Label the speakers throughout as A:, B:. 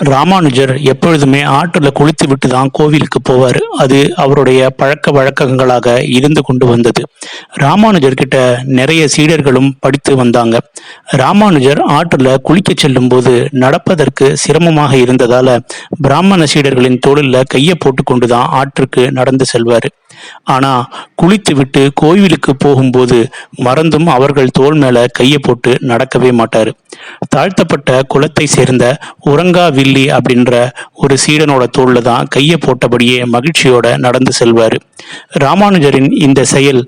A: ராமானுஜர் எப்பொழுதுமே ஆற்றுல குளித்து விட்டு தான் கோவிலுக்கு போவார். அது அவருடைய பழக்க வழக்கங்களாக இருந்து கொண்டு வந்தது. ராமானுஜர் கிட்ட நிறைய சீடர்களும் படித்து வந்தாங்க. ராமானுஜர் ஆற்றுல குளிக்க செல்லும் போது நடப்பதற்கு சிரமமாக இருந்ததால பிராமண சீடர்களின் தோளில் கையை போட்டு கொண்டுதான் ஆற்றுக்கு நடந்து செல்வார். ஆனா குளித்து விட்டு கோவிலுக்கு போகும்போது மறந்தும் அவர்கள் தோள் மேல கையை போட்டு நடக்கவே மாட்டாரு. தாழ்த்தப்பட்ட குலத்தை சேர்ந்த உரங்கா வில்லி அப்படின்ற ஒரு சீடனோட தோல்ல தான் கையை போட்டபடியே மகிழ்ச்சியோட நடந்து செல்வாரு. ராமானுஜரின் இந்த செயல்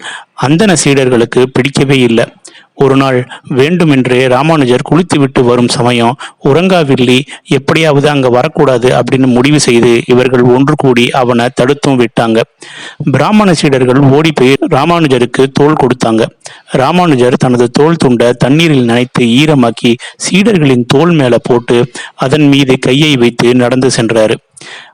A: அந்தன சீடர்களுக்கு பிடிக்கவே இல்லை. ஒரு நாள் வேண்டுமென்றே ராமானுஜர் குளித்துவிட்டு வரும் சமயம் உறங்காவில்லி எப்படியாவது அங்க வரக்கூடாது அப்படின்னு முடிவு செய்து இவர்கள் ஒன்று கூடி அவனை தடுத்தும் விட்டாங்க. பிராமண சீடர்கள் ஓடி போய் ராமானுஜருக்கு தோல் கொடுத்தாங்க. ராமானுஜர் தனது தோல் துண்டை தண்ணீரில் நனைத்து ஈரமாக்கி சீடர்களின் தோல் மேல போட்டு அதன் மீது கையை வைத்து நடந்து சென்றாரு.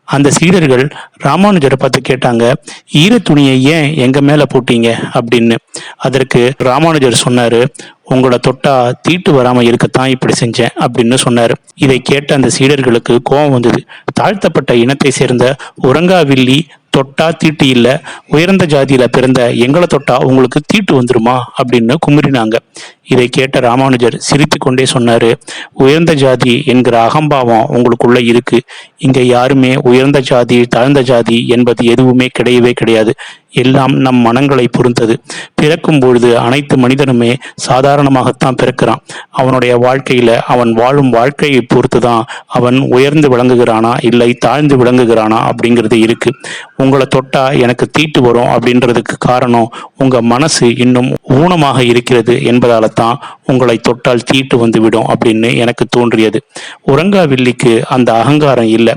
A: அந்த சீடர்கள் ராமானுஜரை பார்த்து கேட்டாங்க ஈர துணியை ஏன் எங்க மேல போட்டீங்க? அப்படின்னு. அதற்கு ராமானுஜர் சொன்னாரு உங்களை தொட்டா தீட்டு வராம இருக்கத்தான் இப்படி செஞ்சேன் அப்படின்னு சொன்னாரு. இதை கேட்ட அந்த சீடர்களுக்கு கோபம் வந்தது. தாழ்த்தப்பட்ட இனத்தை சேர்ந்த உறங்காவில்லி தொட்டா தீட்டு இல்ல உயர்ந்த ஜாதியில பிறந்த எங்களை தொட்டா உங்களுக்கு தீட்டு வந்துருமா? அப்படின்னு குமுறினாங்க. இதை கேட்ட ராமானுஜர் சிரித்து கொண்டே சொன்னாரு உயர்ந்த ஜாதி என்கிற அகம்பாவம் உங்களுக்குள்ள இருக்கு. இங்க யாருமே உயர்ந்த ஜாதி தாழ்ந்த ஜாதி என்பது எதுவுமே கிடையவே கிடையாது. எல்லாம் நம் மனங்களை பொறுத்தது பிறக்கும் பொழுது அனைத்து மனிதனுமே சாதாரணமாகத்தான் பிறக்கிறான். அவனுடைய வாழ்க்கையில அவன் வாழும் வாழ்க்கையை பொறுத்து தான் அவன் உயர்ந்து விளங்குகிறானா இல்லை தாழ்ந்து விளங்குகிறானா அப்படிங்கிறது இருக்கு. உங்களை தொட்டா எனக்கு தீட்டு வரும் அப்படின்றதுக்கு காரணம் உங்க மனசு இன்னும் ஊனமாக இருக்கிறது என்பதால தான் உங்களை தொட்டால் தீட்டு வந்துவிடும் அப்படின்னு எனக்கு தோன்றியது. உறங்காவில்லிக்கு அந்த அகங்காரம் இல்லை.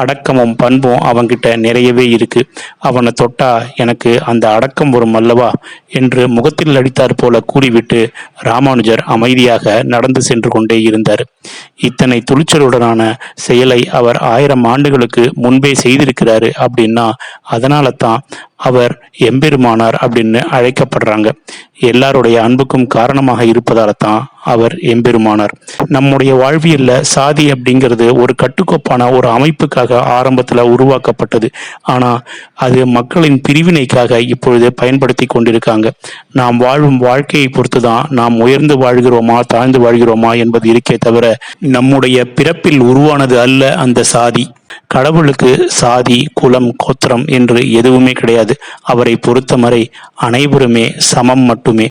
A: அடக்கமும் பண்பும் அவன்கிட்ட நிறையவே இருக்கு. அவனை தொட்டா எனக்கு அந்த அடக்கம் வரும் அல்லவா? என்று முகத்தில் அடித்தார் போல கூறிவிட்டு ராமானுஜர் அமைதியாக நடந்து சென்று கொண்டே இருந்தார். இத்தனை துணிச்சலுடனான செயலை அவர் ஆயிரம் ஆண்டுகளுக்கு முன்பே செய்திருக்கிறாரு அப்படின்னா அதனால தான் அவர் எம்பெருமானார் அப்படின்னு அழைக்கப்படுறாங்க. எல்லாருடைய அன்புக்கும் காரணமாக இருப்பதால தான் அவர் எம்பெருமானார். நம்முடைய வாழ்வியல்ல சாதி அப்படிங்கிறது ஒரு கட்டுக்கோப்பான ஒரு அமைப்புக்காக ஆரம்பத்துல உருவாக்கப்பட்டது. ஆனா அது மக்களின் பிரிவினைக்காக இப்பொழுது பயன்படுத்தி கொண்டிருக்காங்க. நாம் வாழும் வாழ்க்கையை பொறுத்து தான் நாம் உயர்ந்து வாழ்கிறோமா தாழ்ந்து வாழ்கிறோமா என்பது இருக்கே தவிர நம்முடைய பிறப்பில் உருவானது அல்ல அந்த சாதி. கடவுளுக்கு சாதி குலம் கோத்திரம் என்று எதுவுமே கிடையாது. அவரை பொறுத்தவரை அனைவருமே சமம் மட்டுமே.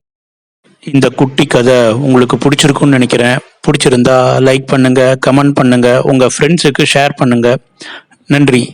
A: இந்த குட்டி கதை உங்களுக்கு பிடிச்சிருக்குன்னு நினைக்கிறேன். பிடிச்சிருந்தா லைக் பண்ணுங்க கமெண்ட் பண்ணுங்க உங்க ஃப்ரெண்ட்ஸுக்கு ஷேர் பண்ணுங்க. நன்றி.